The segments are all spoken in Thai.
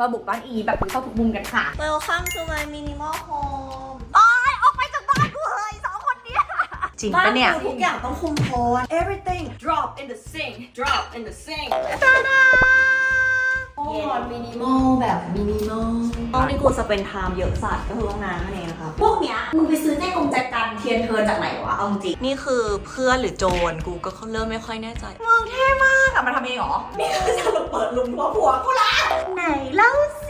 มาบุกบ้านอีแบบเข้าทุกมุมกันค่ะ Welcome to my minimal home ออกไปจากบ้านกูเลยสองคนเนี้ยจริงปะเนี่ย บ้ากูทุกอย่างต้องคุมโทน everything drop in the sink drop in the sink เย็นมินิมอลแบบมินิมอลห้องที่กูสเปนไทม์เยอะสัตว์ก็คือห้องน้ำนั่นเองนะครับพวกเนี้ยมึงไปซื้อแจกงแจกันเทียนเทินจากไหนวะเอาจริงนี่คือเพื่อนหรือโจรกูก็เริ่มไม่ค่อยแน่ใจมึงเท่มากอะมาทำเองเหรอนี่คือสรุปเปิดลุมหัวผัวกูละไหนเล่าสิ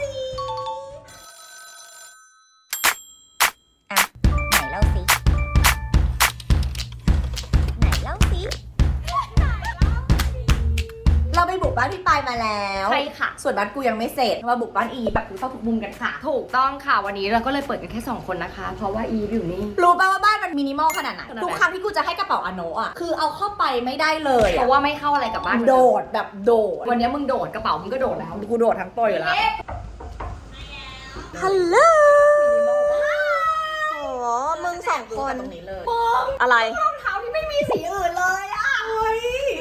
บุกบ้านพี่ปายมาแล้วใช่ค่ะ ส่วนบ้านกูยังไม่เสร็จมาบุกบ้านอีแบบเข้าทุกมุมกันค่ะ ถูกต้องค่ะวันนี้เราก็เลยเปิดกันแค่2คนนะคะ เพราะว่าอีฟอยู่นี่ รู้ป่าว่าบ้านมันมินิมอลขนาดไหนขนาดไหน ทุกครั้งที่กูจะให้กระเป๋าอโนอะคือเอาเข้าไปไม่ได้เลยเพอะราะว่าไม่เข้าอะไรกับบ้านโดดแบบโดดวันนี้มึงโดดกระเป๋ามึงก็โดดแล้วกูโดดทั้งตัวอยู่แล้วฮัลโหลโอ้มึงสองคน ตรงนี้เลย อะไร รองเท้าที่ไม่มีสีอื่นเลยอะเฮ้ย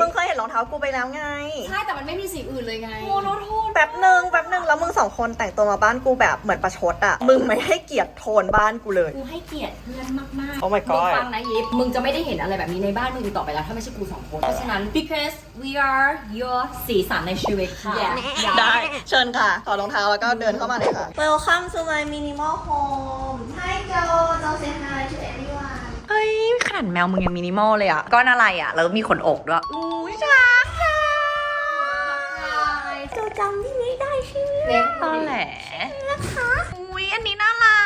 มึงเคยเห็นรองเท้ากูไปแล้วไง ใช่แต่มันไม่มีสีอื่นเลยไงโมโนโทนแป๊บหนึ่งแป๊บหนึ่งแล้วมึงสองคนแต่งตัวมาบ้านกูแบบเหมือนประชดอะมึงไม่ให้เกียรติโทนบ้านกูเลย กูให้เกียรติเพื่อนมากๆ Oh my มึง god ฟังนะยิปมึงจะไม่ได้เห็นอะไรแบบนี้ในบ้านมึงอีกต่อไปแล้วถ้าไม่ใช่กูสองคน เพราะฉะนั้น because we are your สีสันในชีวิตค่ะได้ เชิญค่ะ ถอดรองเท้าแล้วก็เดินเข้ามาเลยค่ะ Welcome to my minimal home Hi Joe Joe say hi to everyone เฮ้ยขนาดแมวมึงยังมินิมอลเลยอะ ก้อนอะไรอะ แล้วมีขนอกด้วยอู้ ช้างค่ะโจจำที่ไม่ได้ใช่ไหมเล็กตอแหลอุ้ยอันนี้น่ารั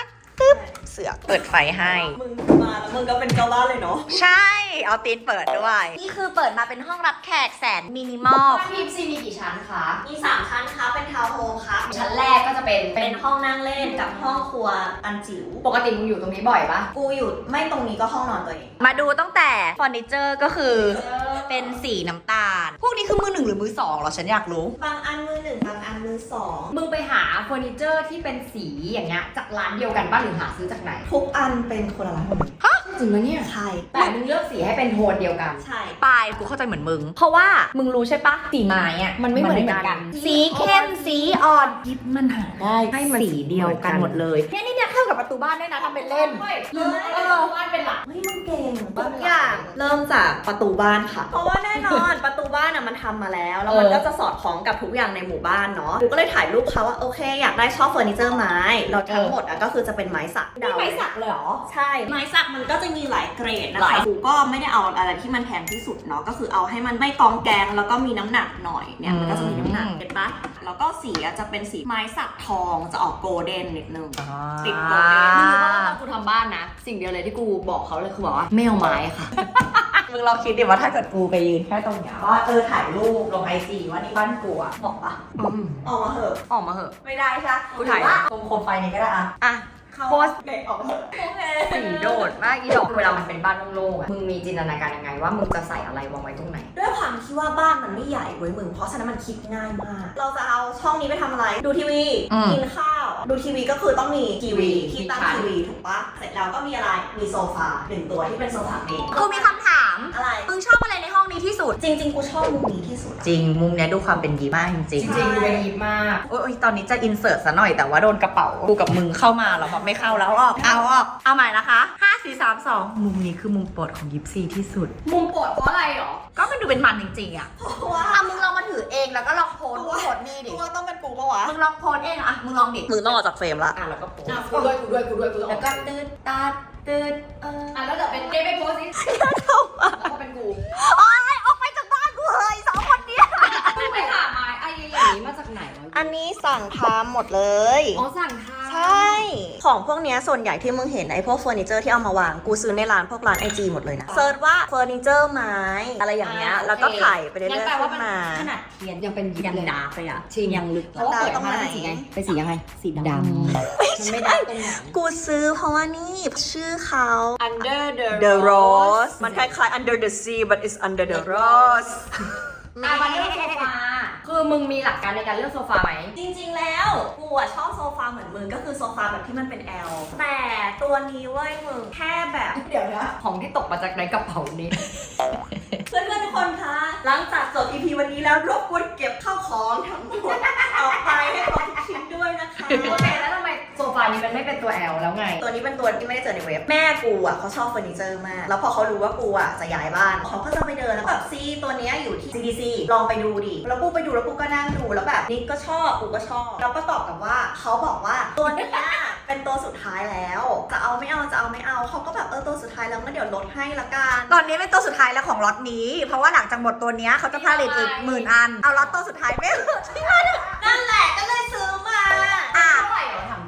กตึ๊บเสือกเปิดไฟให้ มึงมาแล้วมึงก็เป็นเจ้าบ้านเลยเนาะ ใช่ เอาตีนเปิดด้วย นี่คือเปิดมาเป็นห้องรับแขกแสนมินิมอลทีมซีมีกี่ชั้นคะ มีสามชั้นครับเป็นทาวน์โฮมครับ ชั้นแรกก็จะเป็น เป็นห้องนั่งเล่นกับห้องครัวอันจิ๋ว ปกติมึงอยู่ตรงนี้บ่อยปะกูอยู่ไม่ตรงนี้ก็ห้องนอนตัวเองมาดูตั้งแต่เฟอร์นิเจอร์ก็คือ เป็นสีน้ำตาล พวกนี้คือมือหนึ่งหรือมือสองเหรอฉันอยากรู้ บางอันมือหนึ่งบางอันมือสองมึงไปหาเฟอร์นิเจอร์ที่เป็นสีอย่างเงี้ยจากร้านเดียวกันบ้างหรือหาซื้อจากไหน ทุกอันเป็นคนละร้านหมดเลย จริงไหมเนี่ย ใช่ แต่มึงเลือกสีให้เป็นโทนเดียวกัน ใช่ปลายกูเข้าใจเหมือนมึง เพราะว่ามึงรู้ใช่ปะสีไม้อะมันไม่เหมือนกัน สีเข้มสีอ่อนยิบมันหาได้ให้มันสีเดียวกันหมดเลยเนี่ยนี่เนี่ยเข้ากับประตูบ้านด้วยนะทำเป็นเล่นเออบ้านเป็นหลักเฮ้ยมึงเก่งทุกอย่างเริ่มจากประตูบ้านค่ะ เพราะว่าแน่นอนประตูบ้านอะมันทำมาแล้วแล้วมันเออก็จะสอดคล้องกับทุกอย่างในหมู่บ้านเนาะกูก็เลยถ่ายรูปเขาว่าโอเค อยากได้ชอบเฟอร์นิเจอร์ไม้เราทั้งหมดอะก็คือจะเป็นไม้สักนี่ไม้สักเลยเหรอใช่ไม้สักมันก็จะมีหลายเกรดนะหลายคะกูก็ไม่ได้เอาอะไรที่มันแพงที่สุดเนาะก็คือเอาให้มันไม่กองแกงแล้วก็มีน้ำหนักหน่อยเนี่ยมันก็จะมีน้ำหนักเห็นปะแล้วก็สีอะจะเป็นสีไม้สักทองจะออกโกลเด้นนิดนึง ติดโกลเด้น มึงรู้ป่ะว่าตอนกูทำบ้านนะ สิ่งเดียวเลยที่กูบอกเขาเลยคือบอกว่าไม่เอาไม้ค่ะ มึงลองคิดดิว่าถ้าเกิดกูไปยืนแค่ตรงเนี้ยว่าเออถ่ายรูปลงไอจีว่านี่บ้านกูอะบอกปะออกมาเหอะออกมาเหอะ ไม่ได้ใช่ปะกูถ่าย หรือว่าตรงโคมไฟนี้ก็ได้อะอะเข้า โพสต์เด็กออกมาเหอะสีโดดมากอีดอกเวลามันเป็นบ้านโล่งๆอะมึงมีจินตนาการยังไงว่ามึงจะใส่อะไรวางไว้ตรงไหน ด้วยความที่ว่าบ้านมันไม่ใหญ่เว้ยมึง เพราะฉะนั้นมันคิดง่ายมาก เราจะเอาช่องนี้ไปทำอะไร ดูทีวี อืมกินข้าว ดูทีวีก็คือต้องมีทีวีที่ตั้งมีชั้นทีวีถูกปะเสร็จแล้วก็มีอะไร มีโซฟาหนึ่งตัวที่เป็นโซฟาเมนกูมีคำถาม อะไร มึงชอบอะไรในห้องนี้ที่ สุด จริง ๆ กูชอบมุมนี้ที่สุด จริง มุมเนี้ยดูความเป็นยีมากจริงจริงๆดูเป็นยิปมากโอ้ยตอนนี้จะอินเสิร์ตซะหน่อยแต่ว่าโดนกระเป๋ากูกับมึงเข้ามาแล้วแบบไม่เข้าแล้วออกเอาออกเอาใหม่นะคะ5 4 3 2มุมนี้คือมุมโปรดของยิปซีที่สุด มุมโปรดเพราะอะไรหรอ ก็มันดูเป็นมันจริงๆอะเพราะว่าอะมึงลองมาถือเองแล้วก็ลองโพสโพสนี่ดิ กูว่าต้องเป็นกูปะวะมึงลองโพสเองอะมึงลองดิมึงต้องออกจากเฟรมละอะแล้วก็โพสอะกูด้วยกูด้วยกูด้วยกูด้วยแล้วก็ตืดตาด ตืดเอออะแล้วเดี๋ยวเป็นเจ๊ไปโพสสิแล้วก็เป็นกู โอ๊ยออกไปจากบ้านกูเฮ้ยสองคนเนี้ยมึงไปหาไม้ ไอ้อย่างนี้มาจากไหนวะอันนี้สั่งทำหมดเลย อ๋อสั่งทำใช่ ของพวกเนี้ยส่วนใหญ่ที่มึงเห็นไอ้พวกเฟอร์นิเจอร์ที่เอามาวาง กูซื้อในร้านพวกร้านไอจีหมดเลยนะเซิร์ชว่าเฟอร์นิเจอร์ไม้อะไรอย่างเงี้ย แล้วก็ถ่ายไปเรื่อยงั้นแปลๆว่าขึ้นมันมา ขนาดเทียนยังเป็นยิปยังเลยดาร์กเลยอะจริง ยังลึกเพราะว่าเปิดมาแล้วเป็นสีไงเป็นสียังไงสีดำมันไม่ได้ตรงไหน กูซื้อเพราะว่านี่ชื่อเขา Under the The Rose มันคล้ายๆ Under the Sea but it's under the rose อะมาเลือกโซฟา คือมึงมีหลักการในการเลือกโซฟาไหม จริงๆ แล้วกูอะชอบโซฟาเหมือนมึงก็คือโซฟาแบบที่มันเป็น L แต่ตัวนี้เว้ยมึงแค่แบบ เดี๋ยวนะ ของที่ตกมาจากในกระเป๋านี้ เพื่อนๆทุกคนคะ หลังจากจบ EP วันนี้แล้วรบกวนเก็บข้าวของทั้งหมดออกไปให้ครบทุกตัว L แล้วไง ตัวนี้เป็นตัวที่ไม่ได้เจอในเว็บ แม่กูอะเขาชอบเฟอร์นิเจอร์มาก แล้วพอเขารู้ว่ากูอะจะย้ายบ้านเขาก็จะไปเดินแล้วแบบซีตัวเนี้ยอยู่ที่ CDC ลองไปดูดิแล้วกูไปดูแล้วกูก็นั่งดูแล้วแบบนิกก็ชอบกูก็ชอบแล้วก็ตอบกลับว่าเขาบอกว่าตัวเนี้ยเป็นตัวสุดท้ายแล้วจะเอาไม่เอาจะเอาไม่เอาเขาก็แบบเออตัวสุดท้ายแล้วงั้นเดี๋ยวลดให้ละกันตอนนี้เป็นตัวสุดท้ายแล้วของล็อตนี้ เพราะว่าหลังจากหมดตัวเนี้ยเขาจะผลิตอีกหมื่นอันเอาล็อตตัวสุดท้ายไม่นั่นแหละก็เลย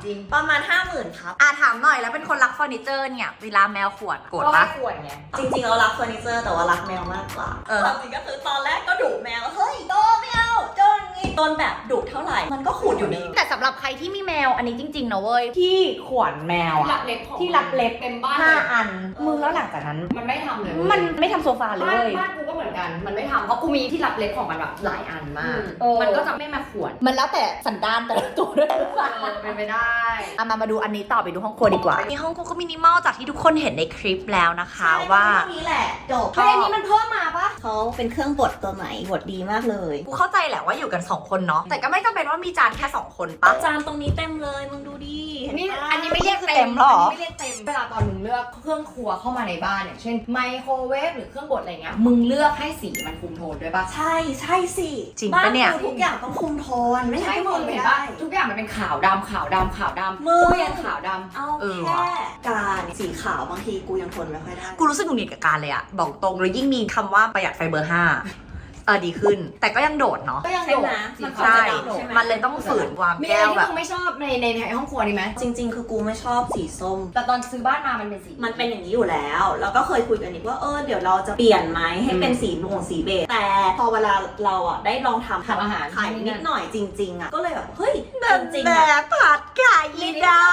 จริง ประมาณ 5 0,000ครับอะถามหน่อยแล้วเป็นคนรักเฟอร์นิเจอร์เนี่ยเวลาแมวขวดโกรธก็ปะ ไม่ควรไง จริงๆเรารักเฟอร์นิเจอร์แต่ว่ารักแมวมากกว่าเออ ความจริงก็คือตอนแรกก็ดุแมว เฮ้ยโดนไม่เอาโดนงี้ โดนแบบดุเท่าไหร่ มันก็ขูดอยู่ดี แต่สำหรับใครที่มีแมวอันนี้จริงๆนะเว้ย ที่ขวนแมวที่รัอะกเล็บของที่รักเล็บเต็มบ้านห้าเลยอันมึงแล้วหลังจากนั้น มันไม่ทำเลยมันไม่ทำโซฟาเลยบ้านเว้ย บ้านกูก็เหมือนกัน มันไม่ทำเพราะกูมีที่รับเล็บของมันแบบหลายอันมาก เออ มันก็จะไม่มาขวนมันแล้วแต่สันดานแต่ละตัวด้วยหรือเปล่าเออเป็นไปได้ อะมามาดูอันนี้ต่อไปดูห้องครัวดีกว่านี่ห้องครัวก็มินิมอลจากที่ทุกคนเห็นในคลิปแล้วนะคะใช่ว่าเท่นี้แหละจบเฮ้ยอันนี้มันเพิ่มมาปะเขาเป็นเครื่องบดตัวใหม่บดดีมากเลย กูเข้าใจแหละว่าอยู่กัน2คนเนาะแต่ก็ไม่จำเป็นว่ามีจานแค่2คนปะจานตรงนี้เต็มเลยมึงดูดิเห็นี่ปะ อันนี้ไม่เรียกเต็เต็มมหรอ นนี้ไม่เรียกเต็ม เวลาตอนมึงเลือกเครื่องครัวเข้ามาในบ้านอย่างเช่นไมโครเวฟหรือเครื่องบดอะไรเงี้ย มึงเลือกให้สีมันคุมโทนด้วยปะใช่ใช่สิจริงบ้าปะเนี่ย คือทุกอย่างต้องคุมโทนไม่ไม่ใช่ใช่คุมึมงไม่เห็นได้ปะทุกอย่างมันเป็นขาวดำขาวดำขาวดำมึง ตู้เย็นขาวดำ เอาเออว่ะแค่การสีขาวบางทีกูยังทนไม่ค่อยได้ กูรู้สึกหงุดหงิดกับการเลยอะบอกตรงแล้วยิ่งมีคำว่าประหยัดไฟเบอร์5 เออดีขึ้น แต่ก็ยังโดดเนาะก็ยังใช่โดไหมดสีมันขาวใช่จะดำใช่ไหมมันเลยต้องฝืนความมีแก้อะไรวที่แบบ มึงไม่ชอบในในในห้องครัวนี้ไหมจริง ๆ คือกูไม่ชอบสีส้ม แต่ตอนซื้อบ้านมามันเป็นสี มันเป็นอย่างนี้อยู่แล้ว แล้วก็เคยคุยกันอีกว่าเออเดี๋ยวเราจะเปลี่ยนไหมให้เป็นสีม่วงสีเบจแต่พอเวลาเราอะได้ลองทำทำอาหารขายนิดหน่อยจริงๆอะก็เลยแบบเฮ้ยแบจริงบๆอะผัดไก่ดา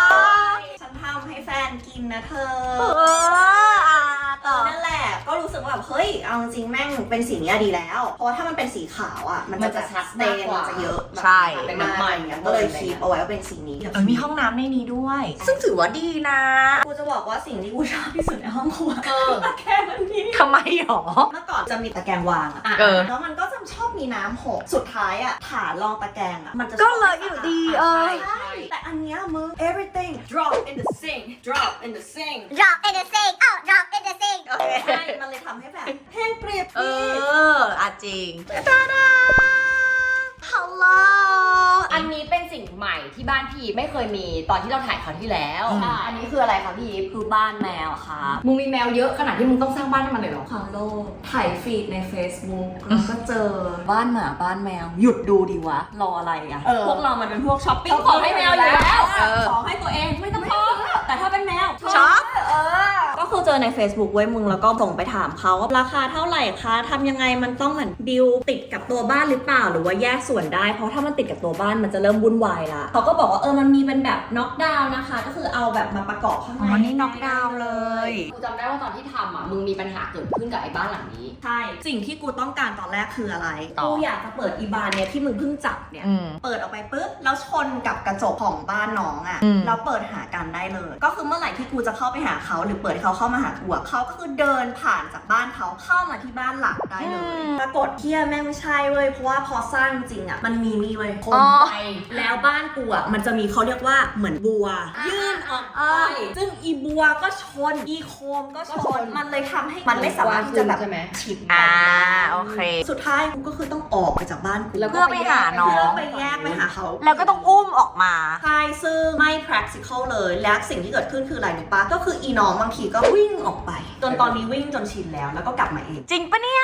วฉันทำให้แฟนกินนะเธอเอออะเอต่ออนั่นแหละก็รู้สึกว่าแบบเฮ้ยเอาจริงๆแม่งเป็นสีเนี้ยดีแล้วเพราะว่าถ้ามันเป็นสีขาวอะ มันมันจะจะชัดเตมากนกว่ามันจะเยอะแบบใช่ เป็นน้ำมันอย่างเงี้ยก็เลยคีบเอาไว้ว่าเป็นสีนี้เออมีห้องน้ำในนี้ด้วย ซึ่งถือว่าดีนะกูจะบอกว่าสิ่งที่กูชอบที่สุดในห้องครัวเออ ตะแกรงมันนี้ทำไมหรอ เมื่อก่อนจะมีตะแกรงวางอะอะเออ แล้วมันก็จะชอบมีน้ำหกสุดท้ายอะฐานรองตะแกรงอะมันจะก็เลยอยู่ดีเออ ใช่แต่อันเนี้ยมึง everything drop in the sink drop in the sink Drop in the sink oh drop in the sink โอเค ใช่มันเลยทำให้แบบแห้งเปรียบเอดีออะจริงตาดาฮัลโหลอันนี้เป็นสิ่งใหม่ที่บ้านพี่ไม่เคยมีตอนที่เราถ่ายคราวที่แล้วอะอันนี้คืออะไรคะพี่คือบ้านแมวค่ะมึงมีแมวเยอะขนาดที่มึงต้องสร้างบ้านให้มันเลยเหรอฮัลโหลถ่ายฟีดใน Facebook แล้วก็เจอบ้านหมาบ้านแมว หยุดดูดิวะ รออะไรอะ เออ พวกเรามันเป็นพวกช้อปปิ้งช้องให้แมวอยู่แล้วเออ ของให้ตัวเองไม่ต้องพอแต่ถ้าเป็นแมว ช็อป ก็คื อเจอใน Facebook ไว้ยมึงแล้วก็ส่งไปถามเขาว่าราคาเท่าไหร่คะทำยังไงมันต้องเหมือนดิวติดกับตัวบ้านหรือเปล่าหรือว่าแยกส่วนได้ เพราะถ้ามันติดกับตัวบ้านมันจะเริ่มวุ่นวายละเขาก็บอกว่าเออมันมีเป็นแบบน็อกดาวน์นะคะ ก็คือเอาแบบมาประกอบข้างในอ๋อนี่น็อกดาวน์เลยกูจำได้ว่าตอนที่ทำอะมึงมีปัญหาเกิดขึ้นกับไอ้บ้านหลังนี้ใช่สิ่งที่กูต้องการตอนแรกคืออะไรต่อกูอยากจะเปิดอีบานเนี่ยที่มึงเพิ่งจับเนี่ยอืมเปิดออกไปปุ๊บแล้วชนกับกระจกของบ้านน้องอะ่ะอืมแล้วเปิดหากันได้เลย ก็คือเมื่อไหร่ที่กูจะเข้าไปหาเขาหรือเปิดให้เขาเข้ามาหากูอะเขาก็คือเดินผ่านจากบ้านเขาเข้ามาที่บ้านหลักได้เลย ปรากฏเที่ยแม่งไม่ใช่เว้ยเพราะว่าพอสร้างจริงอะ่ะมันมีนี่เว้ยโคอ๋มอไฟแล้วบ้านกูอะ่ะมันจะมีเขาเรียกว่าเหมือนบัว ยื่นออกอ่าไปซึ่งอีบัวก็ชนอีโคมก็ชก็ชนนมันเลยทำให้มันไม่สามารถที่จะแบบใช่ไหมชิดอ่ากันได้โอเค สุดท้ายกูก็คือต้องออกไปจากบ้านกูแล้วก็เพื่อไปหาน้องเพื่อไปแยกไปหาเขา แล้วก็ต้องอุ้มออกมาใช่ซึ่งไม่ practical เลย และสิ่งที่เกิดขึ้นคืออะไรรู้ปะก็คืออีน้องบางทีก็วิ่งออกไป จนตอนนี้วิ่งจนชินแล้วแล้วก็กลับมาเอง จริงปะเนี่ย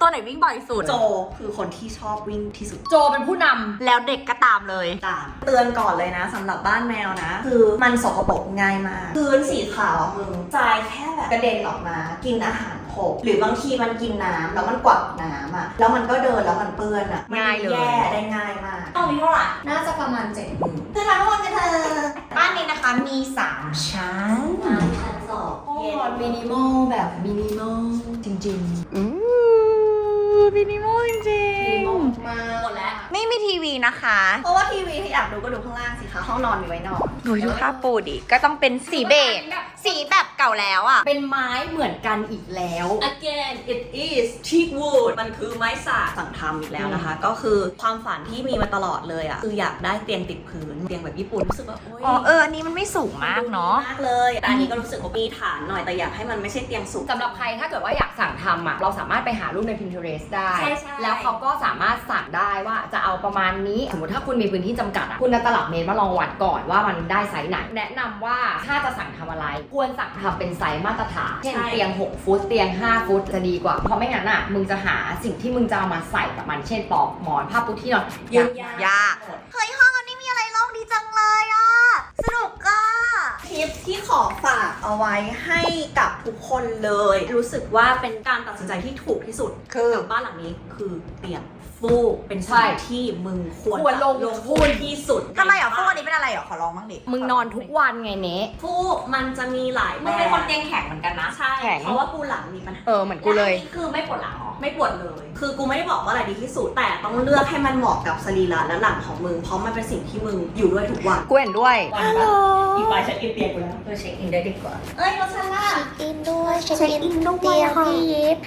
ตัวไหนวิ่งบ่อยสุด โจคือคนที่ชอบวิ่งที่สุด โจเป็นผู้นำแล้วเด็กก็ตามเลย ตาม เตือนก่อนเลยนะสำหรับบ้านแมวนะ คือมันสกปรกง่ายมากพื้นสีขาวอะมึงทรายแค่แบบกระเด็นออกมา กินอาหารหกหรือบางทีมันกินน้ำแล้วมันกวักน้ำอะแล้วมันก็เดินแล้วมันเปื้อนอะมันง่ายเลย แย่ได้ง่ายมาก ตอนนี้เท่าไหร่น่าจะประมาณเจ็ดหมื่นคือทั้งหมดกันเธอบ้านนี้นะคะมี 3 ชั้นน้ำชั้นสองห้องนอน มินิมอลแบบมินิมอลจริงอืมมินิมอลจริงมาหมดแล้วๆไม่มีทีวีนะคะ เพราะว่าทีวีที่อยากดูก็ดูข้างล่างสิคะ ห้องนอนมีไว้นอน หนูดูผ้าปูดิก็ต้องเป็นสีเบจสีแบบเก่าแล้วอะ เป็นไม้เหมือนกันอีกแล้ว Again it is teak wood มันคือไม้สักสั่งทำอีกแล้วนะคะ ก็คือความฝันที่มีมาตลอดเลยอะ คืออยากได้เตียงติดพื้นเตียงแบบญี่ปุ่นรู้สึกว่าโอ๊ยอ๋อเอออันนี้มันไม่สูงมากเนาะมากเลยแต่อันนี้ก็รู้สึกว่ามีฐานหน่อยแต่อยากให้มันไม่ใช่เตียงสูงสำหรับใครถ้าเกิดว่าอยากสั่งทำอะเราสามารถไปหารูปใน Pinterest ได้ใช่ใช่แล้วเขาก็สามารถสั่งได้ว่าจะเอาประมาณนี้สมมติถ้าคุณมีพื้นที่จำกัดอะคุณเอาตลับเมตรมาลองวัดก่อนว่ามันได้ไซส์ไหน แนะนำว่าถ้าจะสั่งทำอะไร ควรสั่งทำเป็นไซส์มาตรฐาน เช่นใช่เตียง 6 ฟุต เตียง 5 ฟุตจะดีกว่า เพราะไม่งั้นอะ มึงจะหาสิ่งที่มึงจะเอามาใส่กับมัน เช่นปลอกหมอนผ้าปูที่นอนยืนยากเฮ้ยห้องอันนี้มีอะไรโล่งดีจังเลยอะ สนุกอะทิปที่ขอฝากเอาไว้ให้กับทุกคนเลย รู้สึกว่าเป็นการตัดสินใจที่ถูกที่สุดคือกับบ้านหลังนี้คือเตียง ฟูกเป็นใช่สิ่งที่มึงควรควรลงลงทุทุนนที่สุดทำไมอะฟูกอันนี้เป็นอะไรอะขอลองบ้างดิมึงนอนทุกวันไงเนะฟูกมันจะมีหลายแบบมึงเป็นคนเตียงแข็งเหมือนกันนะใช่แข็งเพราะว่ากูหลังมีปัญหาเออเหมือนกูเลยและอันนี้คือไม่ปวดหลังหรอไม่ปวดเลย คือกูไม่ได้บอกว่าอะไรดีที่สุดแต่ต้องเลือกให้มันเหมาะกับสรีระและหลังของมึงเพราะมันเป็นสิ่งที่มึงอยู่ด้วยทุกวันกูเห็นด้วยอีกฝ่ายฉันกินเตียงกูแล้วเออเช็คอินได้ดีกว่าเอ้ยรถฉันล่ะอินด้วยเช็คอินด้วยเตียงพี่ยิป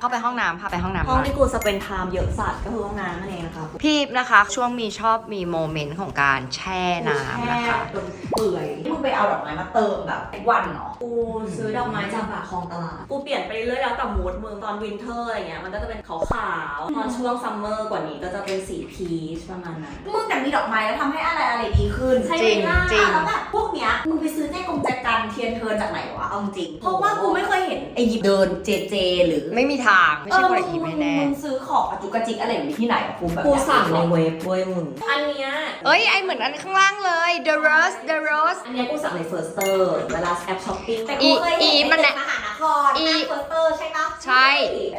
เข้าไปห้องน้ำพาไปห้องน้ำห้องหน่อยที่กูสเปนไทม์เยอะสัตว์ก็คือห้องน้ำนั่นเองนะคะพี่นะคะ ช่วงมีชอบมีโมเมนต์ของการแช่น้ำนะคะจนเปื่อยมึงไปเอาดอกไม้มาเติมแบบทุกวันเหรอกูซื้อดอกไม้จากปากคลองตลาดกูเปลี่ยนไปเรื่อยแล้วแต่มูดมึงตอนวินเทอร์อะไรเงี้ยมันก็จะเป็นขาวๆตอนช่วงซัมเมอร์กว่านี้ก็จะเป็นสีพีชประมาณนั้นมึงแต่มีดอกไม้แล้วทำให้อะไรอะไรดีขึ้นใช่จริงไหมล่ะจริงแล้วแบบพวกเนี้ยมึงไปซื้อแจกงแจกันเทียนเทิร์นจากไหนวะเอาจริงเพราะว่ากูไม่เคยเห็นไอ้หยิบเดินเจเจ หรือไม่มีทาง ไม่ใช่คนละทีมแน่มึงซื้อของกระจุกกระจิกอะไรอย่างนี้ที่ไหนอะกูแบบกูสั่งในเว็บเว้ยมึงอันเนี้ยๆเอ้ยไอเหมือนอันข้างล่างเลย The Rose The Rose อันเนี้ยกูสั่งในเฟิร์สเตอร์เวลาแอปช้อปปิ้งแต่อีกูเคยเห็นอีมันในเนี่ยมหาน ครอีหน้าเฟิร์สเตอร์ใช่ปะใช่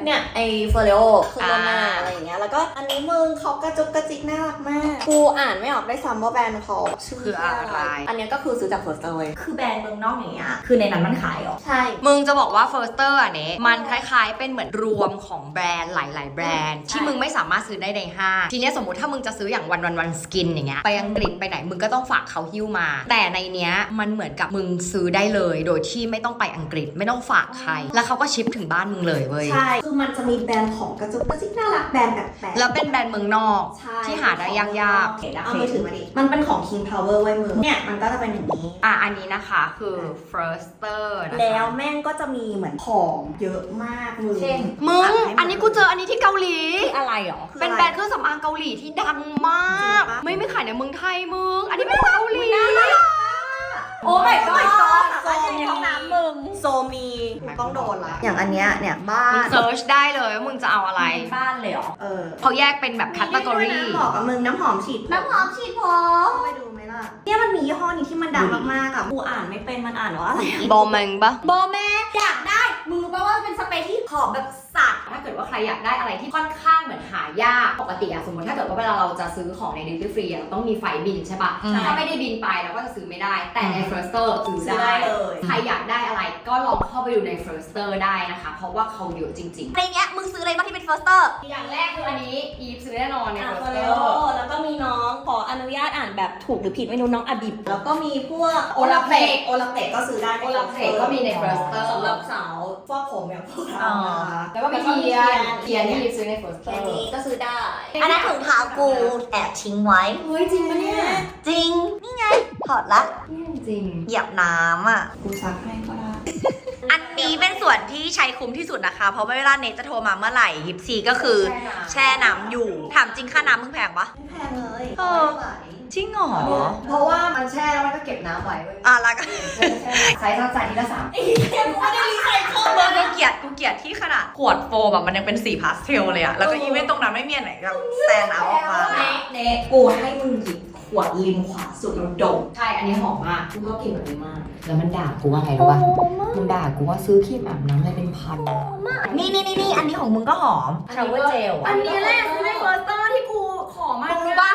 เนี่ย ไอเฟอร์เรโอคือโลนาอ่าอะไรอย่างเงี้ย แล้วก็อันนี้มึงเขากระจุกกระจิกน่ารักมาก กูอ่านไม่ออกได้ซ้ำว่าแบรนด์เขาชื่อคืออะไร อันเนี้ยก็คือซื้อจากเฟิร์สเตอร์เลยคือแบรนด์เมืองนอกอย่างเงี้ย คือในนั้นมันขายเหรอ ใช่ มึงจะบอกว่า Firster อะเนะมันคล้ายๆ เป็นเหมือนรวมของแบรนด์หลาย ๆ แบรนด์ ใช่ ที่มึงไม่สามารถซื้อได้ในห้าง ทีเนี้ยสมมติถ้ามึงจะซื้ออย่างวันวันวันสกินอย่างเงี้ยไปอังกฤษไปไหนมึงก็ต้องฝากเขาหิ้วมา แต่ในเนี้ยมันเหมือนกับมึงซื้อได้เลย โดยที่ไม่ต้องไปอังกฤษไม่ต้องฝากใคร แล้วเขาก็ชิปถึงบ้านมึงเลยเว้ย ใช่ คือมันจะมีแบรนด์ของกระจุกกระจิกน่ารักแบรนด์แปลกๆแล้วเป็นแบรนด์เมืองนอก ใช่ที่หาได้ยากเอามือถือมาดิ มันเป็นของ King Power ไว้ยมือ เนี่ย มันก็จะเป็นอย่างนี้ๆอะ อันนี้นะคะคือ Firster นะคะแล้วแม่งก็จะมีเหมือนของเยอะมากมือเช่น มึง อันนี้กูเจออันนี้ที่เกาหลี คืออะไรหรอ เป็นแบรนด์เครื่องสำอางเกาหลีที่ดังมากจริงปะไม่ไม่ขายในเมืองไทยมึง อันนี้เป็นเกาหลี โอ้ my god โซมีห้องน้ำมึง โซมีต้องโดนละ อย่างอันเนี้ยเนี่ยบ้ามึงน เซิร์ชได้เลยว่ามึงจะเอาอะไร บ้านเลยเหรอ เออเขาแยกเป็นแบบแคตตากรีเหมาะกับมึงน้ำหอมฉีดน้ำหอมฉีดผมไปดูไหมล่ะ เนี่ยมันมียี่ห้อนี้ที่มันดังมากๆอะกูอ่านไม่เป็นมันอ่านว่าอะไร บอมเมงปะ โบแมนอยากได้ มึงรู้ป่าวว่ามันเป็นสเปรย์ที่หอมแบบ สัตว์ ถ้าเกิดว่าใครอยากได้อะไรที่ค่อนข้างเหมือนหายาก ปกติอะสมมติถ้าเกิดว่าเวลาเราจะซื้อของในดิวตี้ฟรีเราต้องมีไฟบินใช่ปะถ้าไม่ได้บินไปเราก็จะซื้อไม่ได้ แต่ใน Firster ซื้อซื้อได้ ได้เลยใครอยากได้อะไรก็ลองเข้าไปดูใน Firster ได้นะคะ เพราะว่าเขาเยอะจริง ในเนี้ยมึงซื้ออะไรบ้างที่เป็น firster ๆ อย่างแรกคืออันนี้อีฟซื้อแน่นอนในอะ Firster แล้วก็มีน้องขออนุญาตอ่านแบบถูกหรือผิดไม่รู้น้องอบิบแล้วก็มีพวกโอลาเพกโอลาเพกก็ซื้อได้ในโอลาเพกก็มีใน Firster สำหรับสาวฟอกผมอย่างพวกเรานะคะ แล้วก็มีเทียนเทียนที่อีฟซื้อใน Firster แค่นี้ก็ซื้อได้ อันนั้นถุงเท้ากูแอบทิ้งไว้ เฮ้ยจริงปะเนี่ย จริง นี่ไง ถอดละ จริง เหยียบน้ำอะ กูซักให้ก็ได้อันนี้เป็นส่วนที่ใช้คุ้มที่สุดนะคะ เพราะว่าเวลาเนทจะโทรมาเมื่อไหร่ยิปซีก็คือ แช่น้ำอยู่ ถามจริงค่าน้ำมึงแพงปะไม่แพงเลยเออ จริงเหรอเพราะว่ามันแช่แล้วมันก็เก็บน้ำไว้เว้ยอะแล้วก็ใช้ทั้งใส่ทีละสามไม่ได้รีไซเคิลเบอร์กูเกลียดกูเกลียดที่ขนาดขวดโฟมแบบมันยังเป็นสีพาสเทลเลยอะแล้วก็อีเวนต์ตรงนั้นไม่มีอันไหนแบบแซนเอาออกมาเน็กเน็กกูให้มึงหยิบข วดริมขวาสุดแล้วดมใช่ อันนี้หอมมากกูก็กินแบบนี้มาก แล้วมันด่ากูว่าไงรู้ป่ะมันด่ากูว่าซื้อครีมอาบน้ำอะไรเป็นพันนี่นี่นี่นี่อันนี้ของมึงก็หอมชาวเวอร์เจลอันนี้แหละซื้อในเฟิร์สเตอร์ที่กูขอมามึงรู้ปะ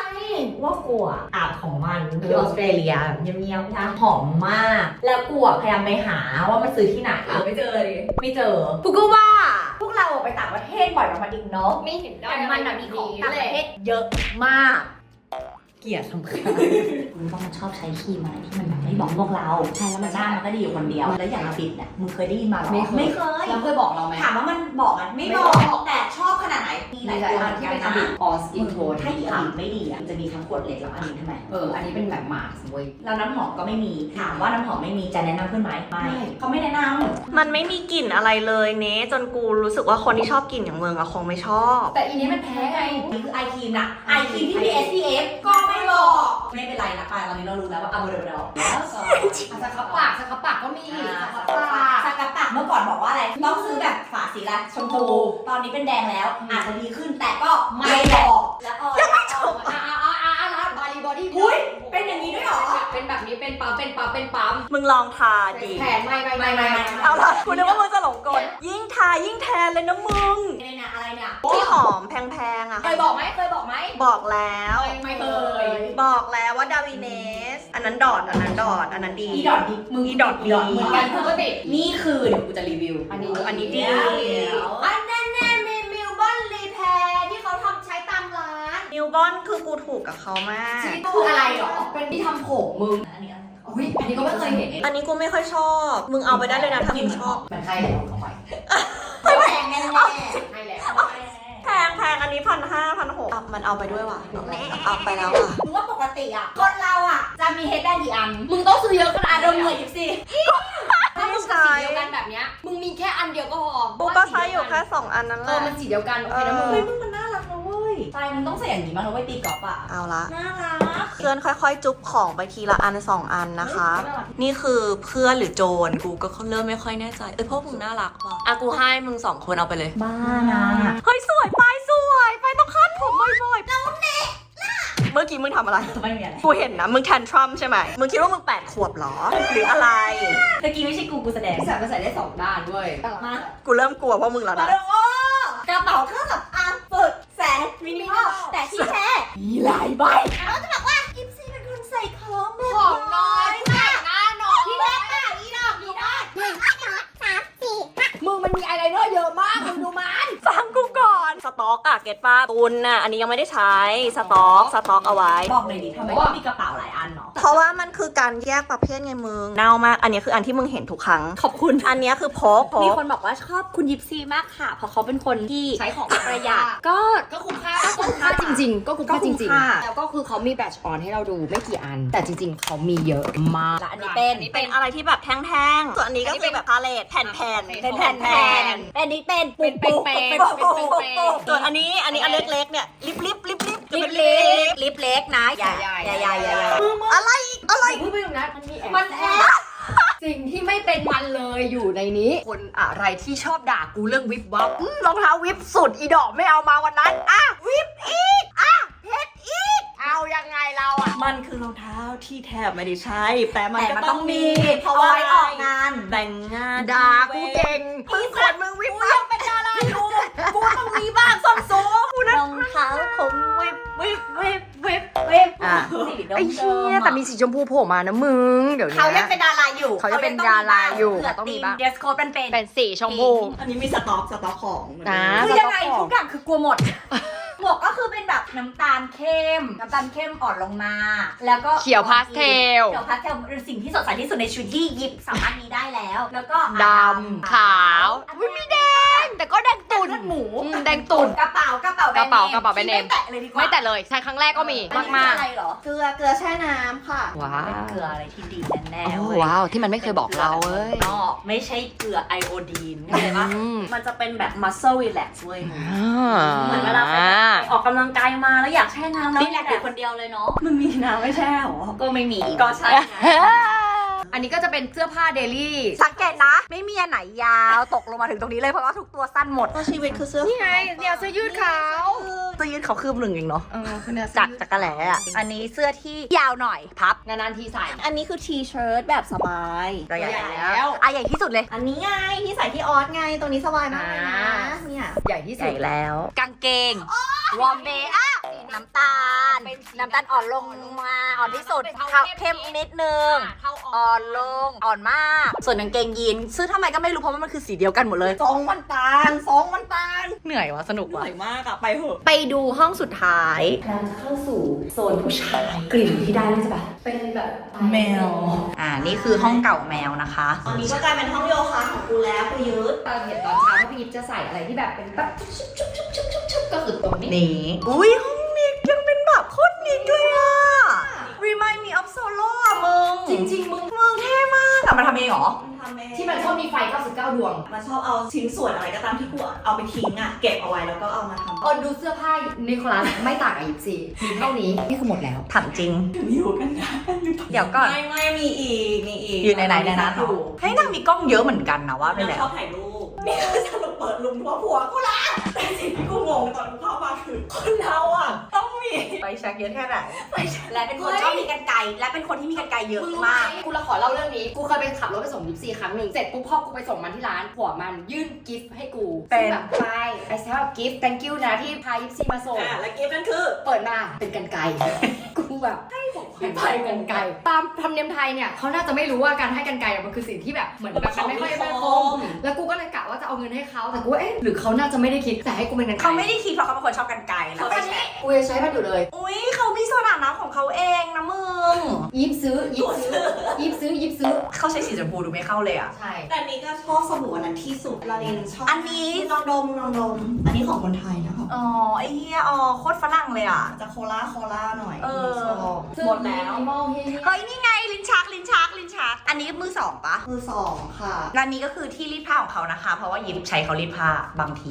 ว่ากูอะอาบของมันที่ออสเตรเลียเงียบๆนะหอมมาก แล้วกูอะพยายามไปหาว่ามันซื้อที่ไหนไม่เจอเลยไม่เจอกูก็ว่าพวกเราไปต่างประเทศบ่อยกว่ามันอีกเนาะไม่เห็นได้แต่มันอะมีของต่างประเทศเยอะมาก เกลียดสำคัญ มึงว่ามันชอบใช้ครีมอะไรที่มันแบบไม่บอกพวกเราใช่แล้วมันหน้ามันก็ดีอยู่คนเดียว แล้วอย่างอาบิดเนี่ยมึงเคยได้ยินมาหรอไม่เคย ไม่เคยแล้วเคยบอกเราไหมถามว่ามันบอกมันไม่ไม่บบออกกแต่ชอบขนาดไหนมีหมีลายหลายตัวอันเหมือนที่กันเป็นนะอบิดออสอินโทนถ้าอีอาบิดไม่ดีอะมันจะมีทั้งขวดเล็กแล้วอันนี้ทำไมเออ อันนี้เป็นแบบมาสเว้ยแล้วน้ำหอมก็ไม่มี ถามว่าน้ำหอมไม่มีจะแนะนำเพื่อนไหมไม่ไม่เขาไม่แนะนำมันไม่มีกลิ่นอะไรเลยเนจนกูรู้สึกว่าคนที่ชอบกลิ่นอย่างมึงอะคงไม่ชอบ แต่อีนี้มันแพ้ไงนี่คือไอครีมนะไอครีมที่มี SPF ก็ไม่บอก ไม่เป็นไรนะปายตอนนี้เรารู้แล้วว่าเอาเดี๋ยวเราแล้วก็สครับปากสครับปากก็มีสครับปากสกัดปากเมื่อก่อนบอกว่าอะไร ต้องซื้อแบบฝาสีอะไรชมพู ตอนนี้เป็นแดงแล้ว อาจจะดีขึ้นแต่ก็ไม่บอก แล้วออยอ่าอ่าอ่าอ่าอ่าบารีบอดี้อุ้ยเป็นอย่างนี้ด้วยเหรอ เป็นแบบนี้เป็นปั๊มเป็นปั๊มเป็นปั๊มมึงลองทาดิแผนไม่ไม่ไม่ไม่ไม่ไม่เอาละกูนึกว่ามึงจะหลงกล ยิ่งทายิ่งแทนเลยนะมึงอะไรเนี่ยอะไรเนี่ยที่หอมแพงๆอะเคยบอกไหมเคยบอกไหมบอกแล้วไม่เคยบอกแล้วว่าดาวิเนส อันนั้นดอดอันนั้นดอดอันนั้นดีอีดอดดีมึงอีดอดดีเหมือนมักันนปกตินี่คือเดี๋ยวกูจะรีวิว อันนี้อันนี้ดีอันนั้น นนิวบอนคือกูถูกกับเขามากคืออะไรหรอ เป็นที่ทำผมมึง อันนี้อะไรอุ้ยอันนี้ก็ไม่เคยเห็นอันนี้กูไม่ค่อยชอบ มึงเอาไปได้เลยนะถ้ามึงชอบมันใช่แล้วเข้าไปแพงแน่ๆใช่แล้วแพงแพงอันนี้พันห้าพันหกมันเอาไปด้วยว่ะเอาไปแล้วว่ะหรือว่าปกติอะ คนเราอะ จะมีเฮดได้กี่อัน มึงต้องซื้อเยอะขนาอะดดนี้มเลมืยอหยิบสิถ้ามึงกับสีเดียวกันแบบเนี้ย มึงมีแค่อันเดียวก็พอกูก็ใช้อยู่แค่สองอันนั้นแหเออละมันสีเดียวกัน โอเคนะมึงเฮ้ยมึงมัน น่ารักนะเว้ยใจมึงต้องใส่อย่างนี้มาแล้วไว้ตีกอล์ฟอะเอาละ น่ารัก เพื่อนค่อยๆ จุ๊บของไปทีละอันสองอันนะคะ นี่คือเพื่อนหรือโจรกูก็เริ่มไม่ค่อยแน่ใจ เอ้ยพวกมึงน่ารักว่ะอะกูให้มึงสองคนเอาไปเลย บ้านะเฮ้ยสวยไปสวยไปต้องคาดผมบ่อยๆแล้วเน็เมื่อกี้มึงทำอะไร ไม่มีอะไรกูเห็นนะ มึงแทนทรัมใช่ไหม มึงคิดว่ามึงแปดขวบเหรอ หรืออะไร ตะกี้ไม่ใช่กูกูแสดงใส่มาใส่ได้สองด้านด้วยมา กูเริ่มกลัวเพราะมึงแล้วมานะ ดูโอ้กระเป๋าเครื่ มินิมอลแต่ที่แท้มีหลายใบเราจะบอกว่าอิฟซี่เป็นคนใส่ของแบบของน้อยใส่หน้าน้อยที่แรกอะอีดอกอีดอกมึงมันมีอะไรเนอร์เยอะมากมึงดูมันฟังกูก่อนสต็อกอะเก็ตป้าตุนน่ะอันนี้ยังไม่ได้ใช้สต็อกสต็อกเอาไว้บอกเลยดิทำไมต้องมีกระเป๋าหลายอันเนาะเพ ราะว่ามันคือการแยกประเภทไงมึงเน่ามาก อันนี้คืออันที่มึงเห็นทุกครั้ง ขอบคุณ อันนี้คือพกพมีกคนบอกว่าชอบคุณยิปซีมากค่ะ เพราะเขาเป็นคนที่ใช้ของประหยัด ก็ก็คุ้มค่าก็คุ้มค่าจริง ๆ ก็คุ้มค่าจริงก็คุ้มค่าๆแล้วก็คือเขามีแบตชออนให้เราดูไม่กี่อัน แต่จริง ๆ เขามีเยอะมากและอันนี้เป็นเป็นอะไรที่แบบแท่งๆส่วนอันนี้ก็คือแบบพาเลตแผ่นๆเป็นแผ่นแผ่นๆเป็นนี้เป็นเป็นเป็นเป็นเป็นเป็นเป็นเป็นส่วนอันนี้อันนี้อันเล็กๆเนี่ยลิบลิบลิบลิบ ลิปเล็กลิปเล็กนะอย่าอย่าอย่าอย่าอย่าอะไรอะไรพูดไปตรงนั้นมันมีแอบมันแอบสิ่งที่ไม่เป็นมันเลยอยู่ในนี้ คนอะไรที่ชอบด่ากูเรื่องวิบวับอืมรองเท้าวิบสุดอีดอกไม่เอามาวันนั้น อะวิบอีกอะเพชรอีก เอายังไงเราอะ มันคือรองเท้าที่แทบไม่ได้ใช้ แต่มันแต่ก็มันต้ต้อองงมีมี เพราะว่าไว้ออกงาน แต่งงานด่ากูเก่งมึงคนมึงวิบวับเป็นดาราอยู่กูต้องมีบ้างส้นสูงรองเท้าผมวิบวิบวิบวิบเว็บอะ สีดำไอ้เชี่ยแต่มีสีชมพูโผล่มานะมึง เดี๋ยวนี้ เขายังเป็นดาราอยู่เขายังเป็นดาราอยู่เผื่ต้องมีบ้าง เดสโคดเป็นเป็นเป็นสีชมพู อันนี้มีสต็อกสต็อกของเหมือนเดิมอ่าคือยังไงทุกอย่างคือกลัวหมด หมวกก็คือเป็นแบบ น้ำตาลเข้ม น้ำตาลเข้มอ่อนลงมา แล้วก็เขียวพาสเทล เขียวพาสเทลเป็นสิ่งที่สดใสที่สุดในชีวิตที่หยิบสามารถมีได้แล้ว แล้วก็ดำขาวอุ้ยมีแดง แต่ก็แดงตุ่นเลือดหมูอืมแดงตุ่น กระเป๋ากระเป๋ากระเป๋ากระเป๋าแบรนด์เนม ที่ไม่แตะเลยดีกว่าไม่แต่เลยใช้ครั้งแรกก็มีอันนี้มากคืออะไรเหรอเกลือเกลือแช่น้ำค่ะ ๆว้าเป็นเกลือวอะไรที่ดีแน่โอ้ๆเว้ยว้าวที่มันไม่เคยบอกเราเว้ยนอกไม่ใช่เกลือไอโอดีนเข้าใจปะ อืมมันจะเป็นแบบ muscle relax เว้ยมึงอ่า เหมือนเวลาไป ออกกำลังกายมาแล้วอยากแช่น้ำแล้วรีแลกซ์อยู่คนเดียวเลยเนาะมึงมีน้ำไม่แช่หรอ ก็ไม่มีก็ใช่ไงอันนี้ก็จะเป็นเสื้อผ้าเดลี่ สังเกตนะ ไม่มีอันไหนยาวตกลงมาถึงตรงนี้เลยเพราะว่าทุกตัวสั้นหมด ก็ชีวิตคือเสื้อนี่ไงเนี่ยเสื้อยืดขาว เสื้อยืดเขาคืบหนึ่งเองเนาะเออคือเนี่ยจากจักรแหล่อะอันนี้เสื้อที่ยาวหน่อยพับนานๆทีใส่อันนี้คือทีเชิ้ตแบบสบายตัวใหญ่ใหญ่แล้แล้ววอะใหญ่ที่สุดเลย อันนี้ไงที่ใส่ที่ออสไงตรงนี้สบายมากเลยนะอ่าเนี่ยใหญ่ที่ใหสุญ่ดแล้ว กางเกงวอร์มเบย์อะ น้ำตาลน้ำตาลอ่อนลงมาอ่อนที่สุดเข้าเข้มนิดนึงเท่าอ่อนอ่อนลงอ่อนมาก ส่วนกางเกงยีนซื้อทำไมก็ไม่รู้เพราะว่ามันคือสีเดียวกันหมดเลย สองวันตาลสองวันตาลเหนื่อยวะสนุกเหนื่วะอยมากอะไปเถอะไปดูห้องสุดท้ายเราจะเข้าสู่โซนผู้ชายกลิ่นที่ได้น่าจะแบบเป็นแบบแมว อ่า นี่คือห้องเก่าแมวนะคะ ตอนนี้ก็กลายเป็นห้องโยคะของกูแล้วกูยืดตอนเห็นตอนเช้าว่าพี่ยิปจะใส่อะไรที่แบบเป็นแบบชุบชุบชุบชุบชุบชุบก็คือตรงนี้ นี่ อุ้ยห้องมิกยังเป็นแบบโคตรมิกเลยอะ Remind me of Solo อะมึง จริง ๆ มึงมึงเท่มากอะมาทำเองเหรอ มันทำเองที่มันชอบมีไฟ 99 ดวงมันชอบเอาชิ้นส่วนอะไรก็ตามที่กูเอาไปทิ้งอะเก็บเอาไว้แล้วก็เอามาทำเออดูเสื้อผ้านิโคลัสไม่ต่างกับยิปซีมีเท่านี้นี่คือหมดแล้ว ถามจริง อยู่กันได้หรือเปล่าเดี๋ยวก่อน ไม่ไม่มีอีกมีอีกอยู่ในไหนในนั้นเหรออยู่ให้ยนางมีกล้องเยอะเหมือนกันนะว่าไปนางแล้ชวอบถ่ายรูป นี่คือสรุปเปิดลุมทั่วผัวกูละแต่สิ่งที่กูงงตอนกูเข้ามาคือคนเราอะต้องมีไปชักเยอะแค่ไหน และเป็นคนชอบมีกันไกลและเป็นคนที่มีกันไกลเยอะมึงรู้ไหมาก กูละขอเล่าเรื่องนี้ กูเคยไปขับรถไปส่งยิปซีครั้งหนึ่ง เสร็จปุ๊บพ่อกูไปส่งมันที่ร้านผัวมันยื่นกิฟต์ให้กูเป็น ซึ่งแบบไปไอ้แซวกิฟต์ thank you นะที่พายิปซีมาส่ง อะและกิฟต์นั่นคือ เปิดมาเป็นกันไกร กูแบบให้ผมให้ไปกันไกรตามธรรมเนียมไทยเนี่ยเขาน่าจะไม่รู้ว่าการให้กันไกรมันคือสิ่งที่แบบเหมือนแบบมันไม่ค่อยไม่คมแล้วกูก็เลยกะว่าจะเอาเงินให้เขาแต่กูว่าเอ๊ะหรือเขาน่าจะไม่ได้คิดแต่ให้กูเป็นกันไกรเขาไม่ได้คิดเพราะเขาเป็นคนชอบกันไกลแล้วเขาไปไปแชะกูยังใช้มันอยู่เลยอุ้ยเขามีโซดาน้ำของเขาเองนะมึงยิบซื้อยิบซื้อยิบซื้อยิบซื้อเขาใช้สีชมพูดูไม่เข้าเลยอะใช่แต่อันนี้ก็ชอบสบู่อันนั้นที่สุดลาลินชอบอันนี้ลองดมลองดม อันนี้ของคนไทยนะครับอ๋อไอ้เหี้ยอ๋อโคตรฝรั่งเลยอะจะโคล่าโคล่าหน่อยเออชอบ หมดแล้วมองเฮียเฮ้ยนี่ไงลิ้นชักลิ้นชักลิ้นชัก อันนี้มือสองปะมือสองค่ะ ร้านนี้ก็คือที่รีดผ้าของเขานะคะ เพราะว่ายิปใช้เขารีดผ้าบางที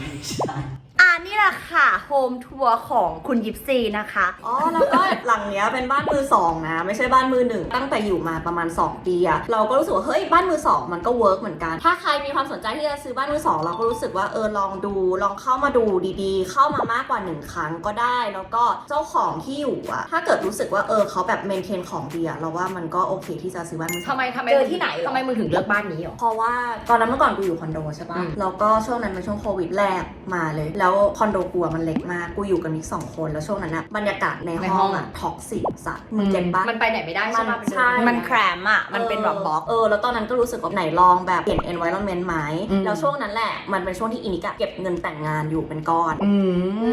อ่านี่แหละค่ะโฮมทัวร์ของคุณยิปซีนะคะ อ๋อแล้วก็หลังเนี้ยเป็นบ้านมือสองนะไม่ใช่บ้านมือหนึ่งตั้งแต่อยู่มาประมาณ 2 ปีอะเราก็รู้สึกว่าเฮ้ยบ้านมือสองมันก็เวิร์กเหมือนกัน ถ้าใครมีความสนใจที่จะซื้อบ้านมือสองเราก็รู้สึกว่าเออลองดูลองเข้ามาดูดีๆ เข้ามามากกว่าหนึ่งครั้งก็ได้ แล้วก็เจ้าของที่อยู่อะถ้าเกิดรู้สึกว่าเออเขาแบบเมนเทนของดีอะเราว่ามันก็โอเคที่จะซื้อบ้านมือสอง ทำไมทำไมเจอที่ไหนเหรอ ทำไมมึงถึงเลือกบ้านนี้หรอ เพราะว่าตอนนั้นเมื่อก่อนกูอยู่คอนโดใช่อืปะ่ะม แล้วก็ช่วงนั้นเป็นช่วงโควิดแรกมาเลยแล้วคอนโดกูอะมันเล็กมากกูอยู่กับมิกสองคนแล้วช่วงนั้นอะบรรยากาศในห้องอะ ท็อกซิกสัตว์มึงเก็ตปะ มันไปไหนไม่ได้มัใช่นไหมใช่ มันแครมอะ มันเป็นแบบบล็อก เออแล้วตอนนั้นก็รู้สึกว่าไหนลองแบบเปลี่ยน environment ไหมอืม แล้วช่วงนั้นแหละมันเป็นช่วงที่อินิกอะเก็บเงินแต่งงานอยู่เป็นก้อน อื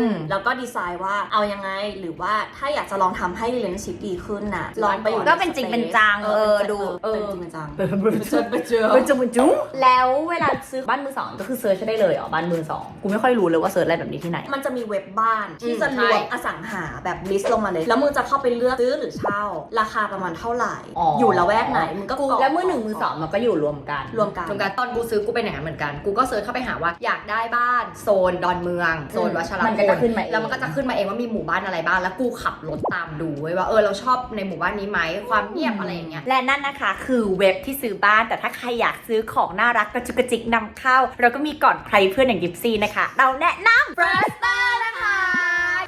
ม แล้วก็ดีไซน์ว่าเอายังไงหรือว่าถ้าอยากจะลองทำให้ relationship ดีขึ้นน่ะ ลองไปอยู่ก็เป็นจริงเป็นจังเออเออเป็นดูเออเออเป็นจริงเป็นจัง เป็นจุ๊บจุ๊บแล้วเวลาซื้อบ้านมือสองก็คือเซิร์ชได้เลยเหรอบ้านมือสองกูไม่ค่อยรู้เลยว่าเซิร์ชอะไรแบบนี้ที่ไหน มันจะมีเว็บบ้านที่อืมจะรใช่วมอสังหาแบบลิสต์ลงมาเลย แล้วมึงจะเข้าไปเลือกซื้อหรือเช่า ราคาประมาณเท่าไหร่อยู่ละแวกไหนมึงก็กรกแล้วมือหนึ่งมือสองมันก็อยู่รวมกัน รวมกันตรงการตอนกูซื้อกูเป็นอย่างนั้นเหมือนกัน กูก็เซิร์ชเข้าไปหาว่าอยากได้บ้านโซนดอนเมือง โซนวัชรพลมันก็จะขึ้นมาเอง แล้วมันก็จะขึ้นมาเองว่ามีหมู่บ้านอะไรบ้าง แล้วกูขับรถตามดูเว้ยว่าเออเราชอบในหมู่บ้านนี้ไหมความเงียบอะไรอย่างเงี้ย และนั่นนะคะ คือเว็บที่ซื้อบ้าน แต่ถ้าใครอยากซื้อของน่ารักกระจุกกระจิกนำเข้า เราก็มีก่อนใครเพื่อนอย่างยิปซีนะคะ เราแนะนำ First Star นะคะ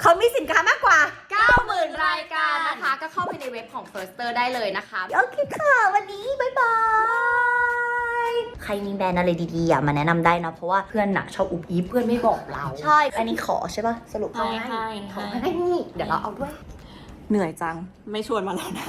เขามีสินค้ามากกว่า 90,000 รายการนะคะ ก็เข้าไปในเว็บของ Firster ได้เลยนะคะ โอเคค่ะ วันนี้ บ๊ายบาย ใครมีแบรนด์อะไรดีๆอะมาแนะนำได้นะ เพราะว่าเพื่อนหนักชอบอุบอีฟเพื่อนไม่บอกเรา ใช่ อันนี้ขอใช่ป่ะ สรุปให้ให้ขอให้นี่ เดี๋ยวเราเอาด้วย เหนื่อยจัง ไม่ชวนมาแล้วนะ